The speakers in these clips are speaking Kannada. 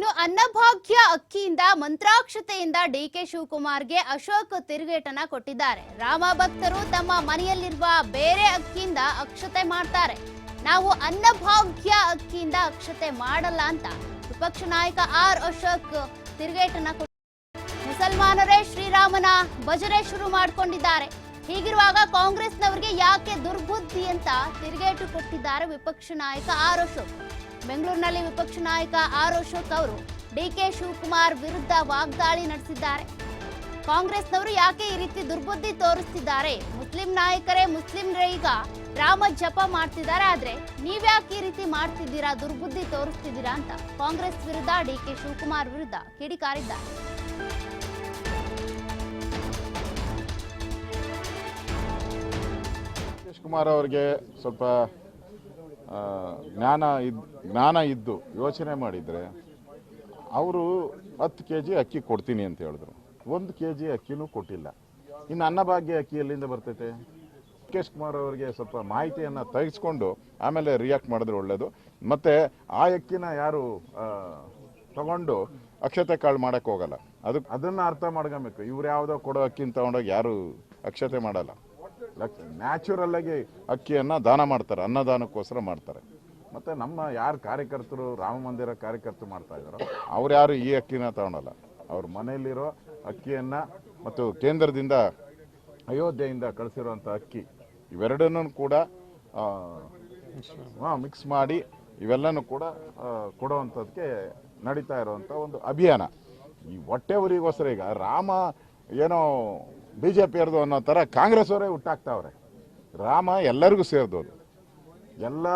ಇನ್ನು ಅನ್ನಭಾಗ್ಯ ಅಕ್ಕಿಯಿಂದ, ಮಂತ್ರಾಕ್ಷತೆಯಿಂದ ಡಿ ಕೆ ಶಿವಕುಮಾರ್ಗೆ ಅಶೋಕ್ ತಿರುಗೇಟನ ಕೊಟ್ಟಿದ್ದಾರೆ. ರಾಮ ಭಕ್ತರು ತಮ್ಮ ಮನೆಯಲ್ಲಿರುವ ಬೇರೆ ಅಕ್ಕಿಯಿಂದ ಅಕ್ಷತೆ ಮಾಡ್ತಾರೆ. ನಾವು ಅನ್ನಭಾಗ್ಯ ಅಕ್ಕಿಯಿಂದ ಅಕ್ಷತೆ ಮಾಡಲ್ಲ ಅಂತ ವಿಪಕ್ಷ ನಾಯಕ ಆರ್ ಅಶೋಕ್ ತಿರುಗೇಟನ ಮುಸಲ್ಮಾನರೇ ಶ್ರೀರಾಮನ ಭಜನೆ ಶುರು ಮಾಡಿಕೊಂಡಿದ್ದಾರೆ. ಹೀಗಿರುವಾಗ ಕಾಂಗ್ರೆಸ್ನವರಿಗೆ ಯಾಕೆ ದುರ್ಬುದ್ಧಿ ಅಂತ ತಿರುಗೇಟು ಕೊಟ್ಟಿದ್ದಾರೆ ವಿಪಕ್ಷ ನಾಯಕ ಆರ್ ಅಶೋಕ್ ಬೆಂಗಳೂರಿನಲ್ಲಿ ವಿಪಕ್ಷ ನಾಯಕ ಆರ್ ಅಶೋಕ್ ಅವರು ಡಿಕೆ ಶಿವಕುಮಾರ್ ವಿರುದ್ಧ ವಾಗ್ದಾಳಿ ನಡೆಸಿದ್ದಾರೆ. ಕಾಂಗ್ರೆಸ್ನವರು ಯಾಕೆ ಈ ರೀತಿ ದುರ್ಬುದ್ಧಿ ತೋರಿಸ್ತಿದ್ದಾರೆ? ಮುಸ್ಲಿಂ ನಾಯಕರೇ ಮುಸ್ಲಿಂರೇ ಈಗ ರಾಮ ಜಪ ಮಾಡ್ತಿದ್ದಾರೆ, ಆದ್ರೆ ನೀವ್ಯಾಕೆ ಈ ರೀತಿ ಮಾಡ್ತಿದ್ದೀರಾ? ದುರ್ಬುದ್ಧಿ ತೋರಿಸ್ತಿದ್ದೀರಾ ಅಂತ ಕಾಂಗ್ರೆಸ್ ವಿರುದ್ಧ ಡಿ ಕೆ ಶಿವಕುಮಾರ್ ವಿರುದ್ಧ ಕಿಡಿಕಾರಿದ್ದಾರೆ. ಕುಮಾರ್ ಅವರಿಗೆ ಸ್ವಲ್ಪ ಜ್ಞಾನ ಇದ್, ಜ್ಞಾನ ಇದ್ದು ಯೋಚನೆ ಮಾಡಿದರೆ ಅವರು ಹತ್ತು ಕೆ ಜಿ ಅಕ್ಕಿ ಕೊಡ್ತೀನಿ ಅಂತ ಹೇಳಿದ್ರು. ಒಂದು ಕೆ ಜಿ ಅಕ್ಕಿನೂ ಕೊಟ್ಟಿಲ್ಲ. ಇನ್ನು ಅನ್ನಭಾಗ್ಯ ಅಕ್ಕಿ ಎಲ್ಲಿಂದ ಬರ್ತೈತೆ? ಕೇಶ್ ಕುಮಾರ್ ಅವರಿಗೆ ಸ್ವಲ್ಪ ಮಾಹಿತಿಯನ್ನು ತೆಗೆಸ್ಕೊಂಡು ಆಮೇಲೆ ರಿಯಾಕ್ಟ್ ಮಾಡಿದ್ರೆ ಒಳ್ಳೆಯದು ಮತ್ತು ಆ ಅಕ್ಕಿನ ಯಾರು ತಗೊಂಡು ಅಕ್ಷತೆ ಕಾಳು ಮಾಡೋಕ್ಕೋಗಲ್ಲ ಹೋಗಲ್ಲ. ಅದನ್ನು ಅದನ್ನ ಅರ್ಥ ಮಾಡ್ಕೊಬೇಕು. ಇವ್ರು ಯಾವುದೋ ಕೊಡೋ ಅಕ್ಕಿನ ತಗೊಂಡೋಗಿ ಯಾರು ಅಕ್ಷತೆ ಮಾಡಲ್ಲ. ನ್ಯಾಚುರಲ್ ಆಗಿ ಅಕ್ಕಿಯನ್ನ ದಾನ ಮಾಡ್ತಾರೆ, ಅನ್ನದಾನಕ್ಕೋಸ್ಕರ ಮಾಡ್ತಾರೆ. ಮತ್ತೆ ನಮ್ಮ ಯಾರು ಕಾರ್ಯಕರ್ತರು, ರಾಮ ಮಂದಿರ ಕಾರ್ಯಕರ್ತರು ಮಾಡ್ತಾ ಇದ್ದಾರೋ, ಅವ್ರು ಯಾರು ಈ ಅಕ್ಕಿನ ತಗೊಳಲ್ಲ ಅವ್ರ ಮನೆಯಲ್ಲಿರೋ ಅಕ್ಕಿಯನ್ನ ಮತ್ತು ಕೇಂದ್ರದಿಂದ, ಅಯೋಧ್ಯೆಯಿಂದ ಕಳಿಸಿರುವಂಥ ಅಕ್ಕಿ, ಇವೆರಡನ್ನೂ ಕೂಡ ಮಿಕ್ಸ್ ಮಾಡಿ ಇವೆಲ್ಲನೂ ಕೂಡ ಕೊಡೋವಂಥದ್ದಕ್ಕೆ ನಡೀತಾ ಇರುವಂಥ ಒಂದು ಅಭಿಯಾನ. ಈ ಹೊಟ್ಟೆ ಉರಿಗೋಸ್ಕರ ಈಗ ರಾಮ ಏನೋ ಬಿ ಜೆ ಪಿಯರ್ದು ಅನ್ನೋ ಥರ ಕಾಂಗ್ರೆಸ್ ಅವರೇ ಹುಟ್ಟಾಕ್ತಾವ್ರೆ. ರಾಮ ಎಲ್ಲರಿಗೂ ಸೇರಿದೋದು. ಎಲ್ಲ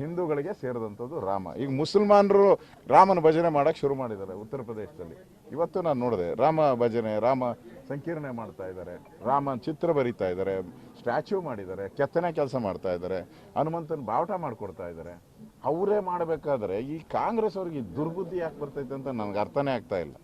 ಹಿಂದೂಗಳಿಗೆ ಸೇರಿದಂಥದ್ದು ರಾಮ. ಈಗ ಮುಸಲ್ಮಾನರು ರಾಮನ ಭಜನೆ ಮಾಡೋಕೆ ಶುರು ಮಾಡಿದ್ದಾರೆ ಉತ್ತರ ಪ್ರದೇಶದಲ್ಲಿ. ಇವತ್ತು ನಾನು ನೋಡಿದೆ, ರಾಮ ಭಜನೆ, ರಾಮ ಸಂಕೀರ್ಣೆ ಮಾಡ್ತಾ ಇದ್ದಾರೆ. ರಾಮ ಚಿತ್ರ ಬರೀತಾ ಇದ್ದಾರೆ, ಸ್ಟ್ಯಾಚ್ಯೂ ಮಾಡಿದ್ದಾರೆ, ಕೆತ್ತನೆ ಕೆಲಸ ಮಾಡ್ತಾ ಇದ್ದಾರೆ, ಹನುಮಂತನ ಬಾವುಟ ಮಾಡಿಕೊಡ್ತಾ ಇದ್ದಾರೆ. ಅವರೇ ಮಾಡಬೇಕಾದ್ರೆ ಈ ಕಾಂಗ್ರೆಸ್ ಅವ್ರಿಗೆ ದುರ್ಬುದ್ಧಿ ಯಾಕೆ ಬರ್ತೈತೆ ಅಂತ ನನಗೆ ಅರ್ಥನೇ ಆಗ್ತಾ ಇಲ್ಲ.